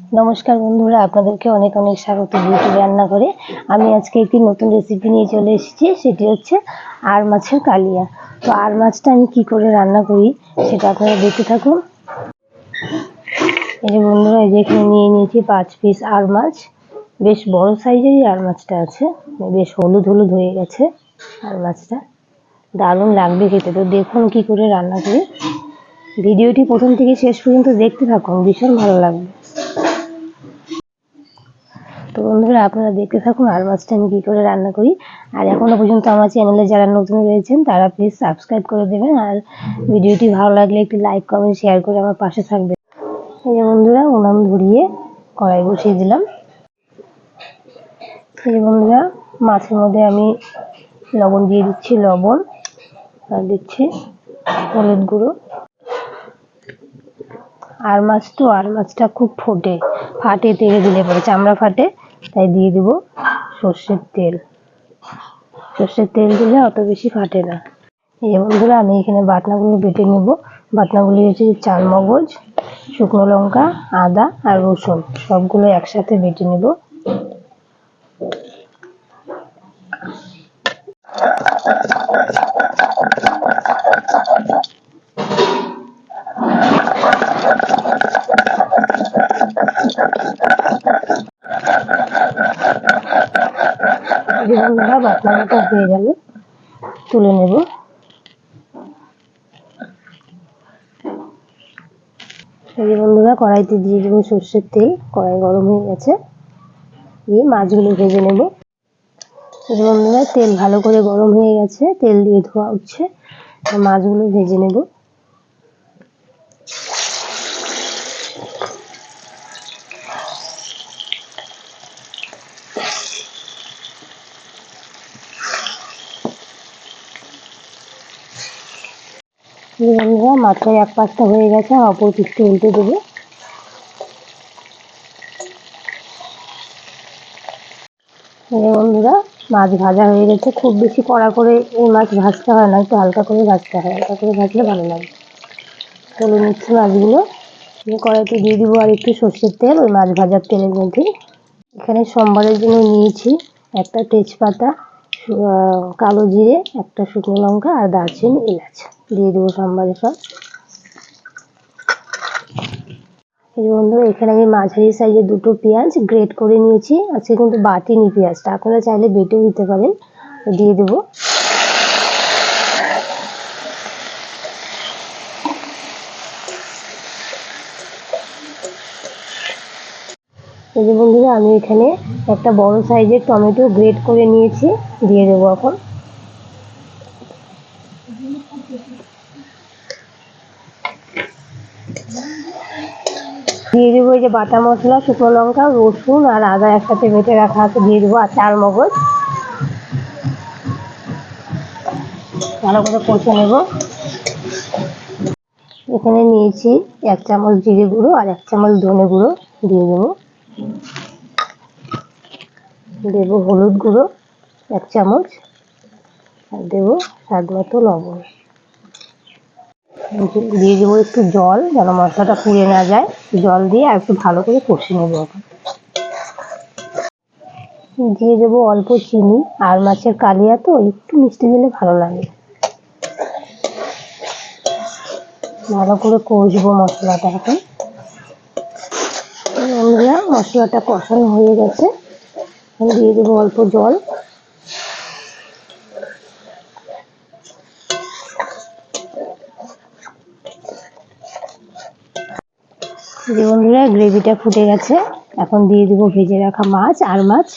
নমস্কার বন্ধুরা, আপনাদেরকে অনেক অনেক স্বাগত বিউটি রান্না করে আমি আজকে একটি নতুন রেসিপি নিয়ে চলে এসেছি, সেটি হচ্ছে আর মাছের কালিয়া। তো আর মাছটা আমি কি করে রান্না করি, সেটা আপনারা দেখতে থাকুন। এই যে বন্ধুরা, এই যে এখানে নিয়ে নিয়েছি পাঁচ পিস আর মাছ। বেশ বড় সাইজেরই আর মাছটা আছে, বেশ হলুদ হলুদ হয়ে গেছে আর মাছটা। দারুণ লাগবে খেতে। তো দেখুন কি করে রান্না করি। ভিডিওটি প্রথম থেকে শেষ পর্যন্ত দেখতে থাকুন, ভীষণ ভালো লাগবে। তো বন্ধুরা, আপনারা দেখতে থাকুন আর মাছটা আমি কী করে রান্না করি। আর এখনও পর্যন্ত আমার চ্যানেলে যারা নতুন রয়েছেন, তারা প্লিজ সাবস্ক্রাইব করে দেবেন। আর ভিডিওটি ভালো লাগলে একটি লাইক কমেন্ট শেয়ার করে আমার পাশে থাকবে এই যে বন্ধুরা, উনান ধরিয়ে কড়াই বসিয়ে দিলাম। এই বন্ধুরা, মাছের মধ্যে আমি লবণ দিয়ে দিচ্ছি, লবণ। আর দিচ্ছি হলুদ গুঁড়ো। আর মাছ তো, আর মাছটা খুব ফোটে। ফাটে, তেলে দিলে পরে চামড়া ফাটে, তাই দিয়ে দিব সর্ষের তেল। সর্ষের তেল দিলে অত বেশি ফাটে না। এই বন্ধুরা, আমি এখানে বাটনাগুলো বেটে নেব। বাটনাগুলি হচ্ছে চাল মগজ শুকনো লঙ্কা, আদা আর রসুন, সবগুলো একসাথে বেটে নেব যে বন্ধুরা বাটনাটা হয়ে গেল তুলে নেব। এই বন্ধুরা, কড়াইতে দিয়ে দেবো সর্ষের তেল, কড়াই গরম হয়ে গেছে। দিয়ে মাছগুলো ভেজে নেব। এই বন্ধুরা, তেল ভালো করে গরম হয়ে গেছে, তেল দিয়ে ধোয়া উঠছে মাছগুলো ভেজে নেব। বন্ধুরা মাছের এক পাশটা হয়ে গেছে অপর পিঠটা উল্টে দেবো। বন্ধুরা, মাছ ভাজা হয়ে গেছে। খুব বেশি কড়া করে এই মাছ ভাজতে হয় না, একটু হালকা করে ভাজতে হয়। হালকা করে ভাজলে ভালো লাগে। তুলে নিচ্ছি মাছগুলো। কড়াইতে দিয়ে দিব আর একটু সর্ষের তেল, ওই মাছ ভাজার তেলের মধ্যে। এখানে সোমবারের জন্য নিয়েছি একটা তেজপাতা কালো জিরে, একটা শুকনো লঙ্কা আর দারচিনি, এলাচ। দিয়ে দেবো সোমবারে সব এই বন্ধুরা, এখানে আমি মাঝারি সাইজের দুটো পেঁয়াজ গ্রেট করে নিয়েছি। আজকে কিন্তু বাটিনি পেঁয়াজটা। আপনারা চাইলে বেটেও দিতে পারেন। দিয়ে দেবো। এই যে বন্ধুরা, আমি এখানে একটা বড় সাইজের টমেটো গ্রেট করে নিয়েছি। দিয়ে দেবো এখন। দিয়ে দেবো এই যে বাটা মশলা, শুকনো লঙ্কা, রসুন আর আদা একসাথে বেটে রাখা আছে। দিয়ে দেবো আর চার মগজ। ভালো করে কষে নেব। এখানে নিয়েছি এক চামচ জিরে গুঁড়ো আর এক চামচ ধনে গুঁড়ো। দিয়ে দেবো। দেবো হলুদ গুঁড়ো, এক চামচ। আর দেবো স্বাদ মতো লবণ। দিয়ে দেবো একটু জল, যেন মশলাটা পুড়ে না যায়। জল দিয়ে আর একটু ভালো করে কষে নেব দিয়ে দেবো অল্প চিনি, আর মাছের কালিয়া তো, একটু মিষ্টি দিলে ভালো লাগে। ভালো করে কষবো মশলাটা এখন। মশলাটা কষানো হয়ে গেছে। দিয়ে দেবো অল্প জল। যে বন্ধুরা, গ্রেভিটা ফুটে গেছে। এখন দিয়ে দিব ভেজে রাখা মাছ, আর মাছ।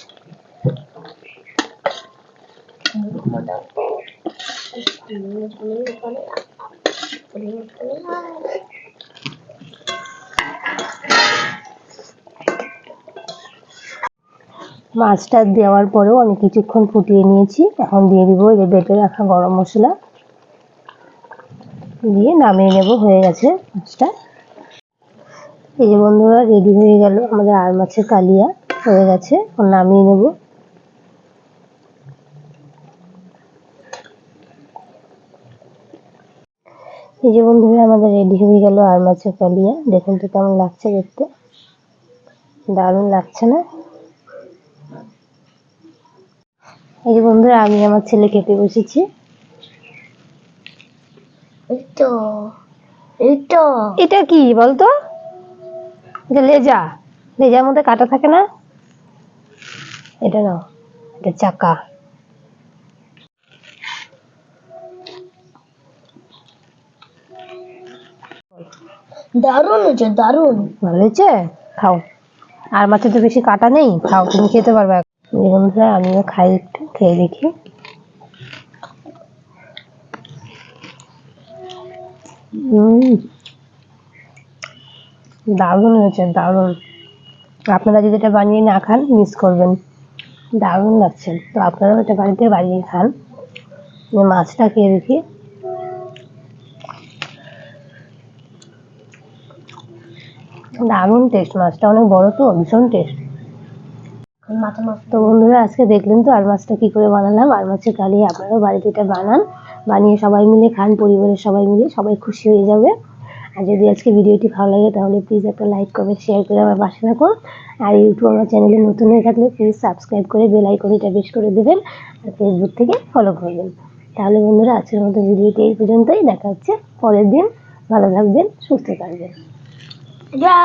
মাছটা দেওয়ার পরেও আমি কিছুক্ষণ ফুটিয়ে নিয়েছি। এখন দিয়ে দিব এই বেটে রাখা গরম মশলা। দিয়ে নামিয়ে নেব, হয়ে গেছে মাছটা। এই যে বন্ধুরা রেডি হয়ে গেল আমাদের আর মাছের কালিয়া। হয়ে গেছে নামিয়ে নেব। এই যে বন্ধুরা আমাদের রেডি হয়ে গেল আর মাছের কালিয়া। দেখুন তো কেমন লাগছে দেখতে। দারুণ লাগছে না? এই যে বন্ধুরা আমি আমার ছেলে খেতে বসেছি। এটা কি বলতো? এটা লেজা লেজার মধ্যে কাটা থাকে না? এটা নাও এটা চাকা। দারুণ হয়েছে দারুণ। ভালো হয়েছে? খাও। আর মাছে তো বেশি কাটা নেই খাও তুমি খেতে পারবে। বন্ধুরা আমিও খাই একটু খেয়ে দেখি। উম, দারুণ হয়েছে, দারুণ। আপনারা যদি এটা বানিয়ে না খান মিস করবেন। দারুণ লাগছে। তো আপনারাও এটা বাড়িতে বানিয়ে খান। মাছটা খেয়ে দেখি। দারুণ টেস্ট মাছটা অনেক বড় তো, ভীষণ টেস্ট মাথা মাছ তো বন্ধুরা, আজকে দেখলেন তো আর মাছটা কি করে বানালাম? আর মাছের কালিয়ে আপনারাও বাড়িতে এটা বানান। বানিয়ে সবাই মিলে খান, পরিবারের সবাই মিলে, সবাই খুশি হয়ে যাবে। আর যদি আজকে ভিডিওটি ভালো লাগে, তাহলে প্লিজ একটা লাইক কমেন্ট শেয়ার করে আমার পাশে থাকুন। আর ইউটিউব আমার চ্যানেলে নতুন হয়ে থাকলে প্লিজ সাবস্ক্রাইব করে বেল আইকনটা বেশ করে দেবেন আর ফেসবুক থেকে ফলো করবেন। তাহলে বন্ধুরা, আজকের মতো ভিডিওটি এই পর্যন্তই। দেখা হচ্ছে পরের দিন। ভালো থাকবেন, সুস্থ থাকবেন। যা